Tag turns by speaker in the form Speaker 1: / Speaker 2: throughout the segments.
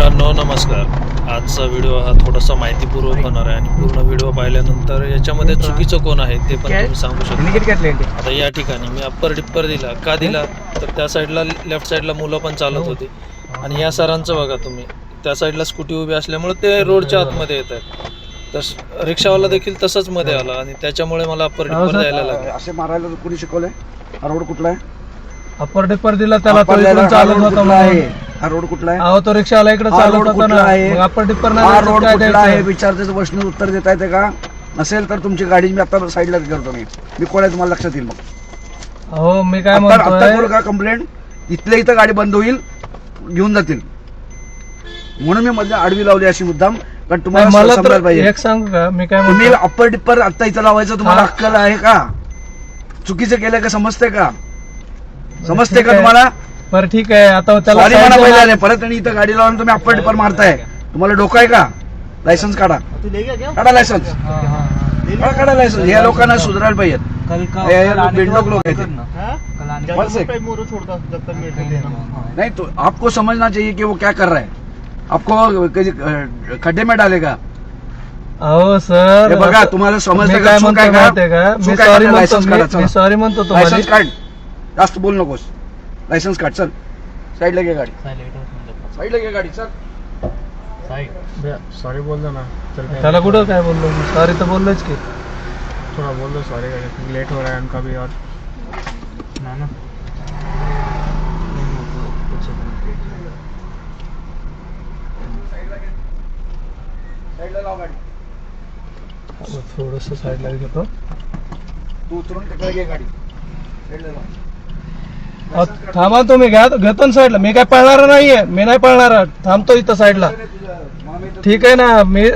Speaker 1: मित्रांनो नमस्कार. आजचा व्हिडिओ हा थोडासा माहितीपूर्वक होणार आहे आणि पूर्ण व्हिडिओ पाहिल्यानंतर याच्यामध्ये चुकीचं कोण आहे ते पण तुम्ही सांगू शकता. आता या ठिकाणी मी अप्पर डिप्पर दिला. का दिला? तर त्या साईडला लेफ्ट साईडला मुलं पण चालत होती. आणि या सरांचं बघा तुम्ही. त्या साईडला स्कूटी उभी असल्यामुळे ते रोडच्या आतमध्ये येत आहेत. तर रिक्षावाला देखील तसंच मध्ये आला आणि त्याच्यामुळे मला अप्पर डिप्पर द्यायला लागला.
Speaker 2: असे मारायला कोणी शिकवलंय? हा रोड कुठला आहे?
Speaker 3: अप्पर डिप्पर दिला त्याला
Speaker 2: हा
Speaker 3: चालत होता.
Speaker 2: हा रोड कुठला आहे?
Speaker 3: अहो तो रिक्षावाला इकडे
Speaker 2: हा
Speaker 3: चालत
Speaker 2: रोड
Speaker 3: होता
Speaker 2: कुठला
Speaker 3: ना.
Speaker 2: आहे?
Speaker 3: मग डिप्पर
Speaker 2: हा
Speaker 3: नाही
Speaker 2: रोड
Speaker 3: काय
Speaker 2: कुठला आहे?
Speaker 3: द्यायचं?
Speaker 2: विचारतेचं प्रश्न उत्तर देता येते का? नसेल तर तुमची गाडी मी आता साईडला करतो मी. मी कोण आहे तुम्हाला लक्षात येईल मग.
Speaker 3: अहो मी काय
Speaker 2: आता आता करू
Speaker 3: म्हणतोय
Speaker 2: का कंप्लेंट इथल्या इथं गाडी बंद होईल घेऊन जातील. म्हणून मी मध्ये आडवी लावली अशी मुद्दाम. कारण तुम्हाला
Speaker 3: मला
Speaker 2: समजायला
Speaker 3: तर
Speaker 2: पाहिजे.
Speaker 3: एक सांगू का? मी काय
Speaker 2: तुम्ही
Speaker 3: म्हणतो
Speaker 2: अप्पर डिप्पर आता इथं लावायचं तुम्हाला
Speaker 3: हा.
Speaker 2: अक्कल आहे का? चुकीचं केलं का समजते का? समजते
Speaker 3: ठीक
Speaker 2: का
Speaker 3: आहे.
Speaker 2: तुम्हाला?
Speaker 3: बरं ठीक आहे. आता त्याला
Speaker 2: सॉरी म्हणा पहिला नाही परत आणि इथं गाडी लावून तुम्ही अप्पर डिप्पर मारताय. तुम्हाला डोकं आहे का? लायसन्स काढा. काढा लायसन्स
Speaker 3: हा, हा, हा.
Speaker 2: काढा काढा लायसन्स या लोकांना सुधारायला पाहिजेत हे- हे बिल्डोक लोक आहेत. हे. बस एक. नहीं तो आपको समझना चाहिए कि वो क्या कर रहा है. आपको कधी अ, खड्डे में डालेगा.
Speaker 3: अहो सर
Speaker 2: हे बघा तुम्हाला समजतं
Speaker 3: मी
Speaker 2: का?
Speaker 3: काय
Speaker 2: चूक
Speaker 3: म्हणतो
Speaker 2: आहे का?
Speaker 3: माहितीये का? मी सॉरी? म्हणतो
Speaker 2: लायसन्स काढा,
Speaker 3: मी-
Speaker 2: चला.
Speaker 3: मी सॉरी म्हणतो
Speaker 2: लायसन्स
Speaker 3: तुम्हाला.
Speaker 2: काढ. जास्त बोल नकोस. लायसन्स काढ चल साईडला घे गाडी। साईडला घे गाडी चल
Speaker 4: सॉरी बोल दो ना चल मैं
Speaker 3: त्याला कुठं काय बोललो मी सॉरी तर बोललोच की
Speaker 4: थोड़ा बोल दो सॉरी लेट हो रहा है उनका भी और। ना ना।
Speaker 3: थोडस साईडला घेतो
Speaker 2: तू। उतरून तिकडे घे गाडी। साईडला लाव
Speaker 3: अहो, थांबा तुम्ही घ्या घेतो ना साईडला मी काय पळणार नाहीये मी नाही पळणार. थांबतो इथं साईडला ठीक आहे ना मी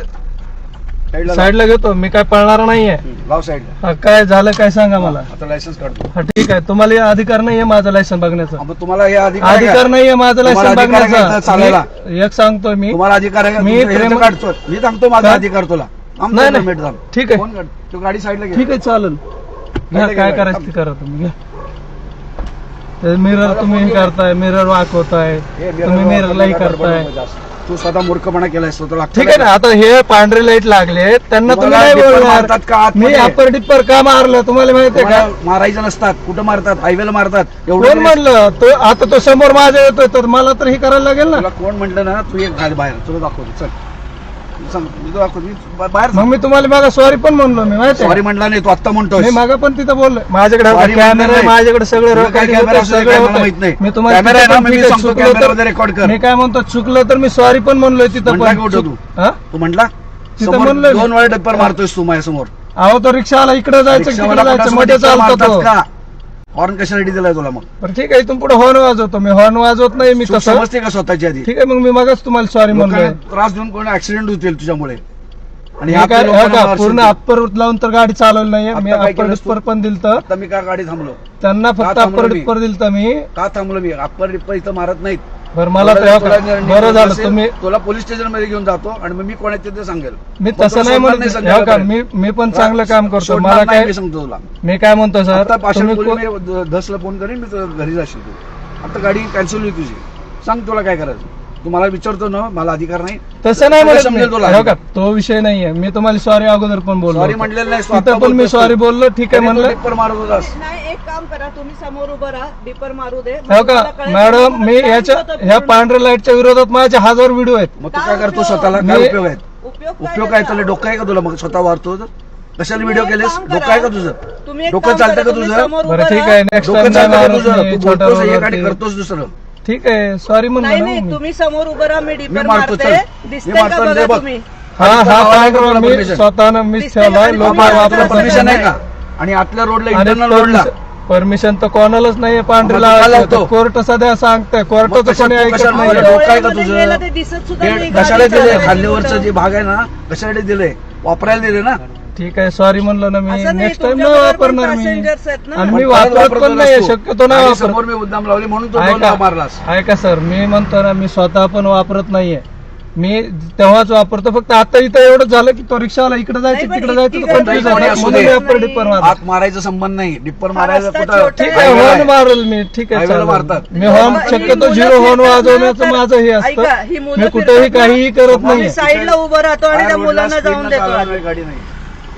Speaker 2: साईडला
Speaker 3: घेतो. मी काय पळणार नाहीये.
Speaker 2: हम्म, लाव साईडला
Speaker 3: हा, काय झालं काय सांगा मला?
Speaker 2: आता लायसन्स काढतो.
Speaker 3: हा ठीक आहे. तुम्हाला अधिकार नाहीये माझं लायसन बघण्याचा.
Speaker 2: अब तुम्हाला हे अधिकार आहे
Speaker 3: अधिकार
Speaker 2: का?
Speaker 3: नाहीये माझं
Speaker 2: तुम्हाला
Speaker 3: लायसन
Speaker 2: अधिकार आहे का इथं चालायला?
Speaker 3: बघण्याचा मी एक सांगतोय मी
Speaker 2: तुम्हाला अधिकार आहे का?
Speaker 3: मी
Speaker 2: तुमचं
Speaker 3: प्रेम-
Speaker 2: ह्याचं काढतो मी सांगतो माझा
Speaker 3: का?
Speaker 2: अधिकार तुला.
Speaker 3: नाही. ठीक आहे.
Speaker 2: फोन कर. तू गाडी साईडला घे.
Speaker 3: ठीक आहे चालेल. घ्या काय. करायचं ते करा तुम्ही. घ्या. मिरर तुम्ही हे करताय मिरर वाकवताय तुम्ही
Speaker 2: मिरर
Speaker 3: मिररलाही करताय.
Speaker 2: तू स्वतः मूर्खपणा केलाय स्वतःला
Speaker 3: ठीक आहे ना आता हे पांढरे लाइट लागले त्यांना तुम्ही
Speaker 2: तुम्हाला
Speaker 3: नाही
Speaker 2: डिपर
Speaker 3: बोलणार.
Speaker 2: मारतात का
Speaker 3: मी
Speaker 2: आतमध्ये?
Speaker 3: अप्पर डिप्पर का मारलं तुम्हाला माहितीये का?
Speaker 2: तुम्हाला मारायचं नसतात कुठं मारतात हायवेला मारतात
Speaker 3: कोण
Speaker 2: एवढं
Speaker 3: म्हणलं? तो आता तो समोर माझ्या येतोय तर मला तर हे करायला लागेल ना?
Speaker 2: तुला कोण म्हटलं ना तू एक घाल बाहेर तुला दाखवतो चल. बाहेर
Speaker 3: मग मी तुम्हाला मागा सॉरी पण म्हणलो मी माहिती
Speaker 2: सॉरी म्हटला नाही तू आत्ता म्हणतोय
Speaker 3: मी मागा पण तिथं बोललो माझ्याकडे
Speaker 2: Sorry
Speaker 3: कॅमेरा
Speaker 2: म्हणलं नाही.
Speaker 3: माझ्याकडे सगळे
Speaker 2: तुला काय असतो मला. माहीत नाही.
Speaker 3: मी तुम्हाला
Speaker 2: आहे
Speaker 3: तिथं
Speaker 2: ना, मी सांगतो
Speaker 3: चुकलं
Speaker 2: रेकॉर्ड कर.
Speaker 3: मी काय म्हणतो चुकलं तर मी सॉरी पण म्हणलोय तिथं
Speaker 2: म्हणला
Speaker 3: पण
Speaker 2: कुठं तू?
Speaker 3: हा?
Speaker 2: तू म्हटला
Speaker 3: तिथं
Speaker 2: समोर
Speaker 3: म्हणलं मी.
Speaker 2: दोन वेळा डप्पर मारतोयस तू माझ्यासमोर
Speaker 3: अहो तो रिक्षावाला इकडे जायचं
Speaker 2: रिक्षावाला
Speaker 3: जायचं मध्ये चालतो
Speaker 2: मारतात
Speaker 3: तो
Speaker 2: का हॉर्न कशासाठी दिलाय तुला मग?
Speaker 3: बरं ठीक आहे इथून पुढे हॉर्न वाजवतो. मी हॉर्न वाजवत नाही मी तसं
Speaker 2: समजते का स्वतःची आधी?
Speaker 3: ठीक आहे मग मी मगच तुम्हाला सॉरी म्हणलोय.
Speaker 2: लोकांना त्रास देऊन कोणी ऍक्सिडेंट होतील तुझ्यामुळे. आणि
Speaker 3: मी
Speaker 2: ह्या
Speaker 3: काय
Speaker 2: लोकांना
Speaker 3: हो का,
Speaker 2: मारशील
Speaker 3: पूर्ण
Speaker 2: तू.
Speaker 3: अप्पर लावून तर गाडी चालवली नाहीये. मी
Speaker 2: काय
Speaker 3: अप्पर
Speaker 2: केलंस तू?
Speaker 3: डिप्पर पण दिल तर
Speaker 2: आता मी का गाडी थांबलो?
Speaker 3: त्यांना फक्त
Speaker 2: थांबलो
Speaker 3: अप्पर
Speaker 2: मी?
Speaker 3: डिप्पर दिल तर मी.
Speaker 2: का थांबलो मी? अप्पर डिप्पर इथं मारत नाहीत.
Speaker 3: बरं मला
Speaker 2: तुला-
Speaker 3: हो
Speaker 2: तुला
Speaker 3: का,
Speaker 2: निर्णय
Speaker 3: बरं झालं
Speaker 2: असेल,
Speaker 3: तुम्ही
Speaker 2: तुला पोलीस स्टेशनमध्ये घेऊन जातो आणि मग मी कोणाचे ते सांगेल.
Speaker 3: मी
Speaker 2: मग तुला
Speaker 3: तसं नाही
Speaker 2: सोडणार
Speaker 3: म्हणत हो का?
Speaker 2: संध्याकाळपर्यंत.
Speaker 3: मी मी पण चांगलं काम करतो.
Speaker 2: सोडणार
Speaker 3: मला
Speaker 2: नाही
Speaker 3: काय
Speaker 2: मी सांगतो तुला.
Speaker 3: मी काय म्हणतो सर?
Speaker 2: आता पाचशे
Speaker 3: तुम्ही को-
Speaker 2: दसला फोन करेन मी तुझ्या घरी जाशील तू. आता गाडी कॅन्सल होईल तुझी. सांग तुला काय करायचं. तू मला विचारतो ना मला अधिकार नाही.
Speaker 3: तसं नाही
Speaker 2: तुला
Speaker 3: म्हणत
Speaker 2: समजेल तुला.
Speaker 3: हो का तो विषय नाहीये. मी तुम्हाला सॉरी अगोदर पण बोललो
Speaker 2: सॉरी. म्हटलेलं नाही
Speaker 3: तिथं पण मी सॉरी बोललो ठीक आहे म्हणलं.
Speaker 2: पेपर मारत होतास
Speaker 5: नाही एक काम करा तुम्ही समोर उभं राहा डिपर मारू दे.
Speaker 3: हो का
Speaker 5: तुम्हाला कळेल
Speaker 3: मॅडम
Speaker 5: तुम्हाला
Speaker 3: मी
Speaker 5: time
Speaker 3: याच्या
Speaker 5: होतं
Speaker 3: ह्या
Speaker 5: पूर्ण.
Speaker 3: पांढऱ्या लाईटच्या विरोधात माझे हजार व्हिडिओ आहेत.
Speaker 2: मग तू काय करतो? स्वतःला काय
Speaker 3: मी-
Speaker 2: उपयोग आहे?
Speaker 5: उपयोग
Speaker 2: उपयोग काय? तुला डोकं आहे का तुला? मग स्वतः वारतो तर? कशाला
Speaker 5: तुम्ही
Speaker 2: व्हिडिओ
Speaker 5: एक
Speaker 2: केलेस?
Speaker 5: काम
Speaker 2: डोकं. आहे का तुझं?
Speaker 5: तुम्ही एक
Speaker 2: डोकं
Speaker 5: काम
Speaker 2: चालतं
Speaker 5: करा,
Speaker 2: का
Speaker 5: तुम्ही
Speaker 2: तुझं?
Speaker 5: समोर
Speaker 3: बरं
Speaker 5: उभं
Speaker 3: ठीक
Speaker 5: राहा.
Speaker 3: आहे. नेक्स्ट
Speaker 2: डोकं चालतं का तुझं? तू बोलतोस. करतोस दुसरं.
Speaker 3: ठीक आहे सॉरी म्हणलं
Speaker 5: नाही
Speaker 3: ना
Speaker 5: नाही
Speaker 3: मी.
Speaker 5: तुम्ही समोर उभं राहा मी डिपर
Speaker 2: मारतो
Speaker 5: मारते
Speaker 2: चल मी
Speaker 5: दिसतंय
Speaker 2: मारतो
Speaker 5: का
Speaker 2: आणि दे
Speaker 5: बघा
Speaker 2: बघ
Speaker 5: तुम्ही
Speaker 3: हा हा पांढरा मी. स्वतःनं मीच
Speaker 5: दिसतंय
Speaker 3: ठेवलाय
Speaker 5: का?
Speaker 3: लोक वापरत
Speaker 2: परमिशन आहे
Speaker 3: नाही.
Speaker 2: का आणि आतल्या रोडला इंटरनल रोडला
Speaker 3: परमिशन तर कोणालाच नाहीये पांढरीला
Speaker 2: मग तुम्हाला लावतो.
Speaker 3: कोर्ट सध्या सांगते
Speaker 2: मग
Speaker 3: कोर्टाचं
Speaker 2: कशा-
Speaker 3: कोणी
Speaker 2: तू
Speaker 3: ऐकत
Speaker 2: कशाला
Speaker 3: नाही
Speaker 2: मला डोकं आहे का
Speaker 5: डोळ्यामध्ये
Speaker 2: तुझं?
Speaker 5: गेलं ते दिसत सुद्धा नाही
Speaker 2: हे
Speaker 5: गाडी
Speaker 2: कशाला दिले
Speaker 5: कुठं.
Speaker 2: जे भाग आहे ना कशासाठी दिले वापरायला दिले ना
Speaker 3: ठीक आहे सॉरी म्हणलं ना मी
Speaker 5: असं नाही,
Speaker 3: नेक्स्ट टाइम
Speaker 5: पण
Speaker 3: वापरणार मी
Speaker 5: passengers आहेत ना.
Speaker 3: आणि मी
Speaker 2: परत
Speaker 3: वापरत पण नाही. शक्यतो नाही
Speaker 2: गाडी
Speaker 3: वापरत
Speaker 2: समोर मी मुद्दाम लावली म्हणून तो दोन
Speaker 3: ऐका
Speaker 2: मारलास
Speaker 3: ऐका सर मी म्हणतो ना मी स्वतः पण वापरत नाहीये मी तेव्हाच वापरतो फक्त आता इथं एवढं झालं की तो रिक्षावाला इकडे
Speaker 5: नाही,
Speaker 3: जायचं
Speaker 5: पण
Speaker 3: तिकडे जायचं
Speaker 5: इतकी
Speaker 3: तो कन्फ्युज
Speaker 2: गर्दी
Speaker 3: होता
Speaker 2: असू
Speaker 3: म्हणून
Speaker 2: दे.
Speaker 3: मी अप्पर डिपर मारतो
Speaker 2: आत मारायचा संबंध नाही डिप्पर
Speaker 5: हा
Speaker 2: मारायला
Speaker 5: रस्ता
Speaker 2: कुठं
Speaker 5: छोटा
Speaker 3: ठीक
Speaker 5: आहे.
Speaker 3: हॉर्न
Speaker 2: आहे.
Speaker 3: मारल मी ठीक आहे
Speaker 2: हायवेला
Speaker 3: चालेल.
Speaker 2: मारतात.
Speaker 3: मी हॉर्न
Speaker 5: ही
Speaker 3: शक्यतो
Speaker 5: मुलं
Speaker 3: झिरो हॉर्न
Speaker 5: ना,
Speaker 3: वाजवण्याचं
Speaker 5: तर-
Speaker 3: माझं हे
Speaker 5: ऐका, ही
Speaker 3: असतं
Speaker 5: मुलं
Speaker 3: मी कुठेही
Speaker 5: ना,
Speaker 3: काहीही करत
Speaker 5: आम्ही
Speaker 3: नाही
Speaker 5: साईडला उभं राहतो आणि त्या
Speaker 2: बाहेर
Speaker 5: मुलांना
Speaker 2: रोडला
Speaker 5: जाऊन
Speaker 2: न
Speaker 5: देतो
Speaker 2: चालवणारी. गाडी नाही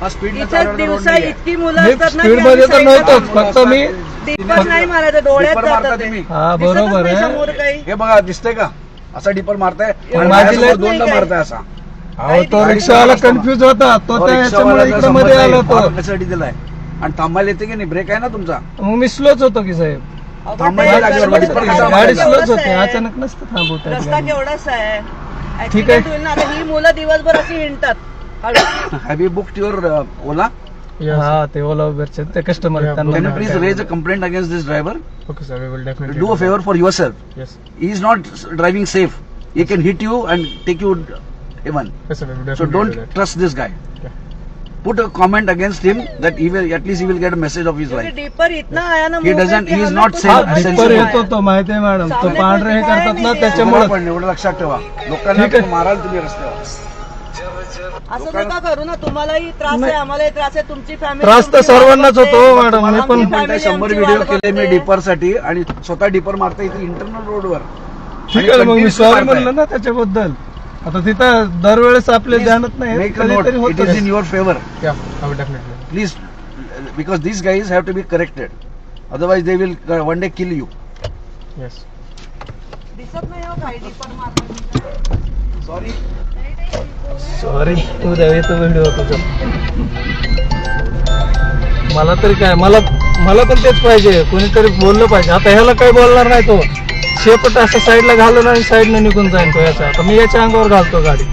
Speaker 5: दिवसा इतकी मुलं
Speaker 3: मी
Speaker 5: असतात ना
Speaker 3: स्पीड
Speaker 5: की
Speaker 3: मध्ये तर नव्हतोच
Speaker 5: थांबतो.
Speaker 3: फक्त मी
Speaker 5: डिपर नाही मारायचं डोळ्यात जातात ते.
Speaker 3: हा
Speaker 5: दिसतच
Speaker 3: बरोबर आहे
Speaker 5: काही
Speaker 2: हे बघा दिसतंय का असा डिपर मारताय
Speaker 3: पण माझी लाइट
Speaker 2: दोनदा. मारताय असा
Speaker 3: अहो तो
Speaker 2: गाडी
Speaker 3: रिक्षावाला. कन्फ्युज होता तो
Speaker 2: तो
Speaker 3: त्या याच्यामुळे इकडे मध्ये आला
Speaker 2: कशासाठी दिलाय आणि थांबायला येते की नाही ब्रेक आहे ना तुमचा
Speaker 3: मग मी स्लोच होतो की साहेब
Speaker 5: अहो,
Speaker 2: थांबायला
Speaker 5: ते
Speaker 2: लागल्यावर
Speaker 3: गाडी? स्लोच होते. अचानक नसतं थांबवता येत
Speaker 5: रस्ता
Speaker 3: गाडी.
Speaker 5: केवढाच आहे
Speaker 3: ठीक आहे.
Speaker 5: Accident होईल ना आता ही मुलं दिवसभर अशी हिंडतात.
Speaker 2: Have you booked your Ola
Speaker 3: हा ते ओला उबेरचे ते कस्टमर
Speaker 4: Yeah,
Speaker 2: कॅन यू
Speaker 3: त्यांना
Speaker 2: please raise a complaint against this driver
Speaker 4: Okay, sir. We will definitely
Speaker 2: do a. Favour for yourself
Speaker 4: Yes.
Speaker 2: he is not driving safe. He can hit you and take you even.
Speaker 4: Yes, sir. We will
Speaker 2: So
Speaker 4: definitely
Speaker 2: don't
Speaker 4: do that.
Speaker 2: trust this guy.
Speaker 4: Yeah.
Speaker 2: Put a comment against him that he will at least he will get a message of his life.
Speaker 5: इतना आया ना
Speaker 2: He
Speaker 5: मुंह पे
Speaker 2: doesn't- he is not safe.
Speaker 3: हा येतो. तो माहिती आहे madam तो
Speaker 5: सामने
Speaker 3: पांढरे हे
Speaker 5: कोणी दिखाया
Speaker 3: करतात ना
Speaker 5: नाही दिया.
Speaker 3: त्याच्यामुळे
Speaker 2: पण एवढं लक्षात ठेवा लोकांना माराल तुम्ही रस्त्यावर
Speaker 5: असं नका करू ना तुम्हालाही त्रास आहे आम्हालाही त्रास आहे तुमची फॅमिली
Speaker 3: त्रास तर सर्वांनाच होतो हो, मॅडम मी पण
Speaker 2: म्हणताय शंभर व्हिडिओ केले मी. डिपरसाठी आणि स्वतः डिपर मारता इथे इंटरनल रोडवर
Speaker 3: ठीक आहे मग मी सॉरी म्हणलं ना त्याच्याबद्दल. आता तिथं दरवेळेस आपले ध्यानात नाही
Speaker 2: it is in your favour. Please because have to be corrected. Otherwise they will uh, one day kill you.
Speaker 4: Yes.
Speaker 5: दिसत नाही
Speaker 2: सॉरी
Speaker 3: तू द्यावे तो व्हिडिओ तुझा मला तरी काय मला मला पण तेच पाहिजे. कोणीतरी बोललं पाहिजे. आता ह्याला काही बोलणार नाही तो. शेपट असं साईडला घालून आणि साईडनं निघून जाईन तो याचा. आता मी याच्या अंगावर घालतो गाडी.